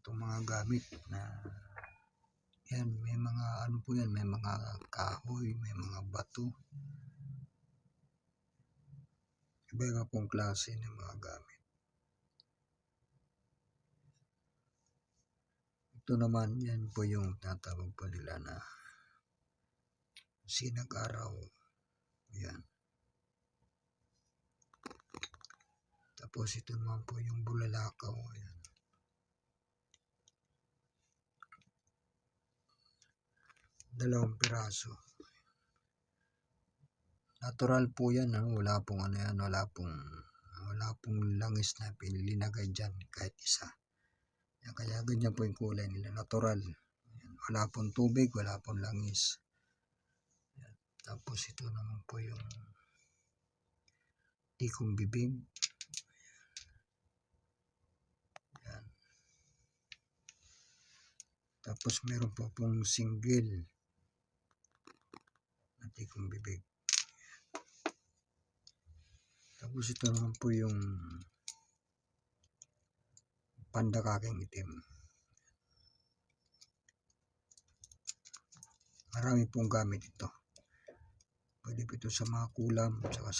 itong mga gamit na yan, may mga ano po yan, may mga kahoy, may mga bato. Iba-iba pong klase ng mga gamit. Ito naman, yan po yung tatawag po nila na sinag-araw. Yan. Tapos ito naman po yung bulalakaw. Yan. Dalawang piraso. Natural po yan. Ano? Wala pong ano yan. Wala pong, wala pong langis na pilinagay dyan kahit isa. Yan, kaya ganyan po yung kulay nila. Natural. Yan. Wala pong tubig. Wala pong langis. Yan. Tapos ito naman po yung tikong bibig. Yan. Tapos meron po pong single na tikong bibig. Tapos ito naman po yung pandakaking itim. Marami pong gamit ito. Pwede po ito sa mga kulam, sa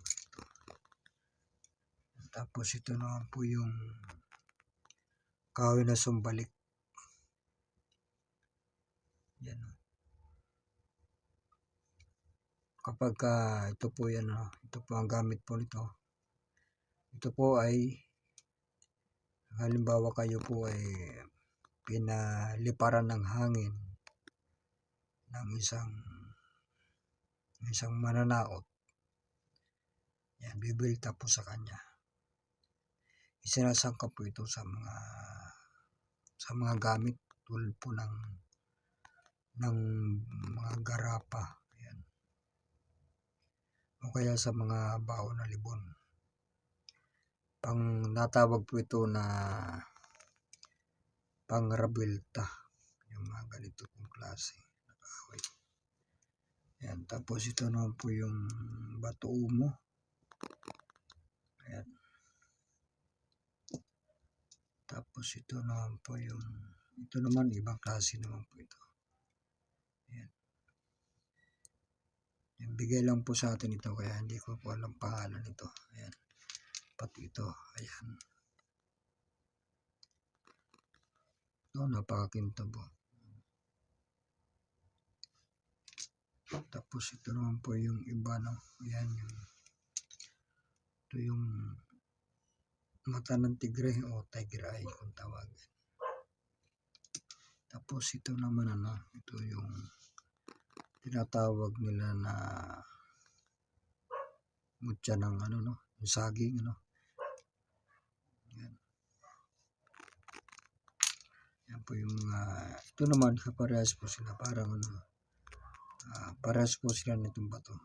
ganito. Tapos ito naman po yung kahoy na sumbalik. Yan. o. Kapag ka, ito po yan, o, ito po ang gamit po nito. Ito po ay, halimbawa kayo po ay pinaliparan ng hangin ng isang isang mananaot. Yan, bibilta po sa kanya. Isinasangka po ito sa mga sa mga gamit tulad po ng ng mga garapa. O kaya sa mga bao na libon. Pang natawag po ito na pangrabilta. Yung mga ganito pong klase na kahoy. Yan. Tapos ito naman po yung bato umo. Ayan. Tapos ito naman po yung ito naman ibang klase naman po ito. Ayan. Bigay lang po sa atin ito kaya hindi ko po alam pangalan nito. Ayan. Pati ito. Ayan. Ito napakakinto po. Tapos ito naman po yung iba no. Ayan yung ito yung mata ng tigre o tiger eye kung tawagin. Tapos ito naman ano, ito yung tinatawag nila na mutya ng ano no, yung saging ano. Yan. Yan po yung mga, ito naman kaparehas po sila parang ano, ah, parehas po sila nitong bato.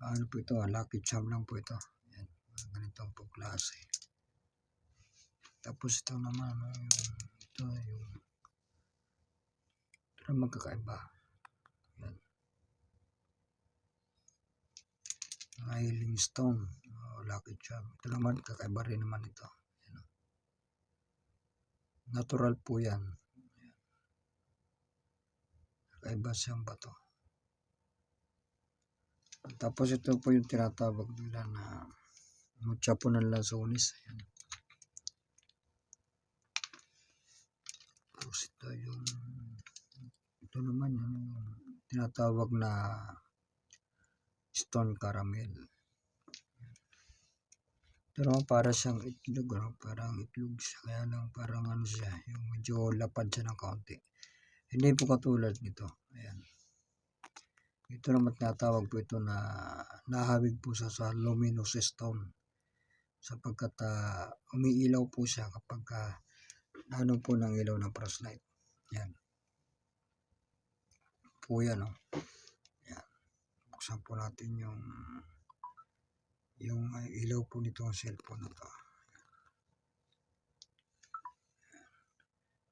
Ano po ito, ah, lucky charm lang po ito. Yan, ganitong po klase. Tapos ito naman, ano, yung, ito, yung, ito naman kakaiba. Yan. Mga healing stone, o lucky charm. Ito naman, kakaiba rin naman ito. Yan, oh. Natural po yan. Yan. Kakaiba siyang bato. Tapos ito po yung tinatawag nila na mutya po ng lansones. Tapos ito yung ito naman yung tinatawag na stone caramel. Naman para siyang itlog, ano? parang itlog siya. Kaya lang parang ano siya, yung medyo lapad siya ng kaunti. Hindi po katulad nito. Ayan. Ito naman tinatawag po ito na nahawig po sa, sa luminous stone sapagkat uh, umiilaw po siya kapag uh, ano po ng ilaw ng flashlight. Yan. Po yan, oh. Yan. Buksan po natin yung yung ilaw po nitong cellphone na to.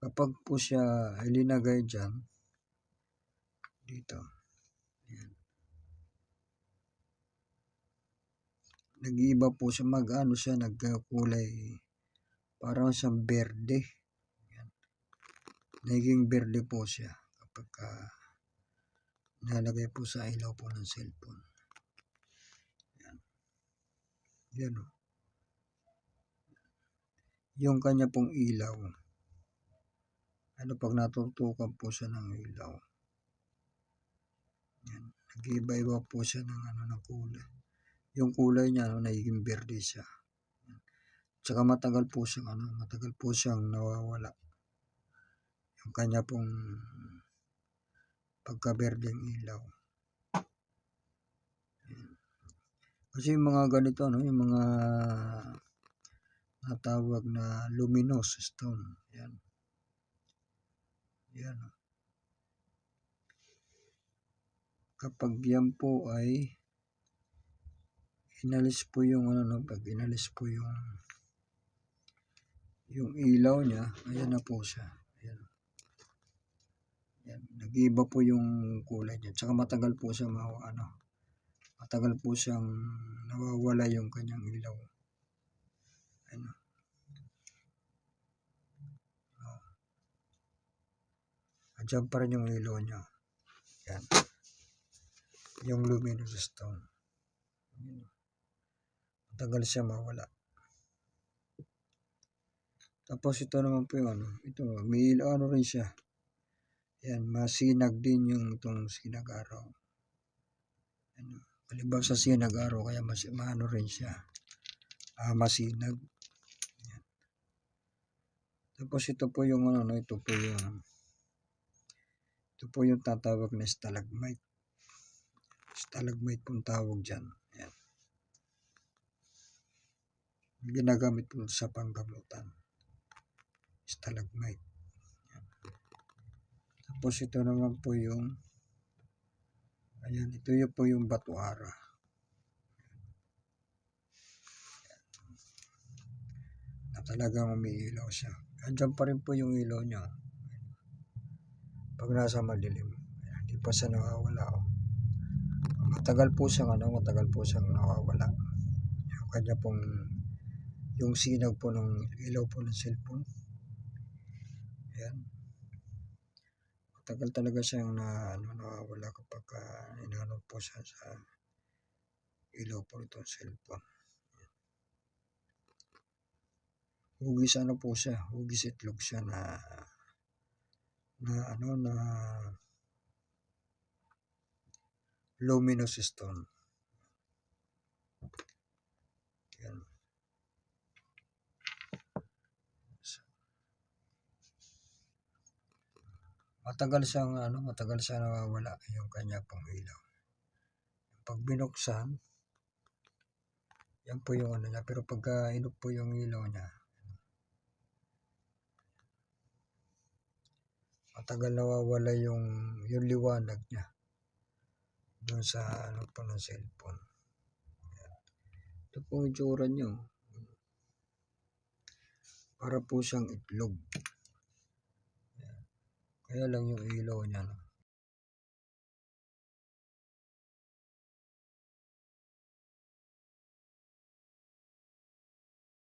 Kapag po siya ilinagay dyan, dito, yan. nag-iiba po siya, mag-ano siya, nagkulay, parang siyang berde. Yan. Naging berde po siya kapag uh, nalagay po sa ilaw po ng cellphone. Yan. Yan o. Yung kanya pong ilaw. Ano pag natutukan po siya ng ilaw. Yan. Nag-iba-iba po siya ng ano ng kulay. Yung kulay niya ano, nagiging berde siya. Tsaka matagal po siyang ano, matagal po siyang nawawala. Yung kanya pong pagka-berdeng ilaw. Kasi yung mga ganito ano, yung mga natawag na luminous stone. Yan. Yan. Kapag yan po ay inalis po yung ano no, pag inalis po yung yung ilaw niya, ayan na po siya. Yan. Nag-iba po yung kulay niya. Tsaka matagal po siya mawa, ano, matagal po siyang nawawala yung kanyang ilaw. Ano. Oh. Andiyan pa rin yung ilaw niya. Yan. Yung luminous stone. Matagal siya mawala. Tapos ito naman po yung ano, ito, may ilaw ano rin siya. Yan, masinag din yung itong sinag araw. Ano, kalibang sa sinag araw, kaya mas, maano rin siya. Ah, masinag. Yan. Tapos ito po yung ano, no, ito po yung ito po yung tatawag na stalagmite. Stalagmite pong tawag dyan. Yan. Ginagamit po sa panggamutan. Stalagmite. Tapos ito naman po yung ayan, ito yung po yung batuara. Na talagang umiilaw siya. Andiyan pa rin po yung ilaw niya. Pag nasa madilim. Ayan, hindi pa siya nawawala. Oh. Matagal po siyang ano, matagal po siyang nawawala. Yung kanya pong yung sinag po ng ilaw po ng cellphone. Ayan. Matagal talaga siyang na, ano, nawawala kapag uh, inano po siya sa ilaw po nitong cellphone. Hugis ano po siya, hugis itlog siya na na ano na luminous stone. Yan. Matagal siyang ano, matagal siya nawawala yung kanya pong ilaw. Pag binuksan, yan po yung ano niya. Pero pagka inok po yung ilaw niya, matagal nawawala yung, yung liwanag niya doon sa ano po ng cellphone. Ito po yung tsura niyo. Para po siyang itlog. Kaya lang yung ilaw niya, no?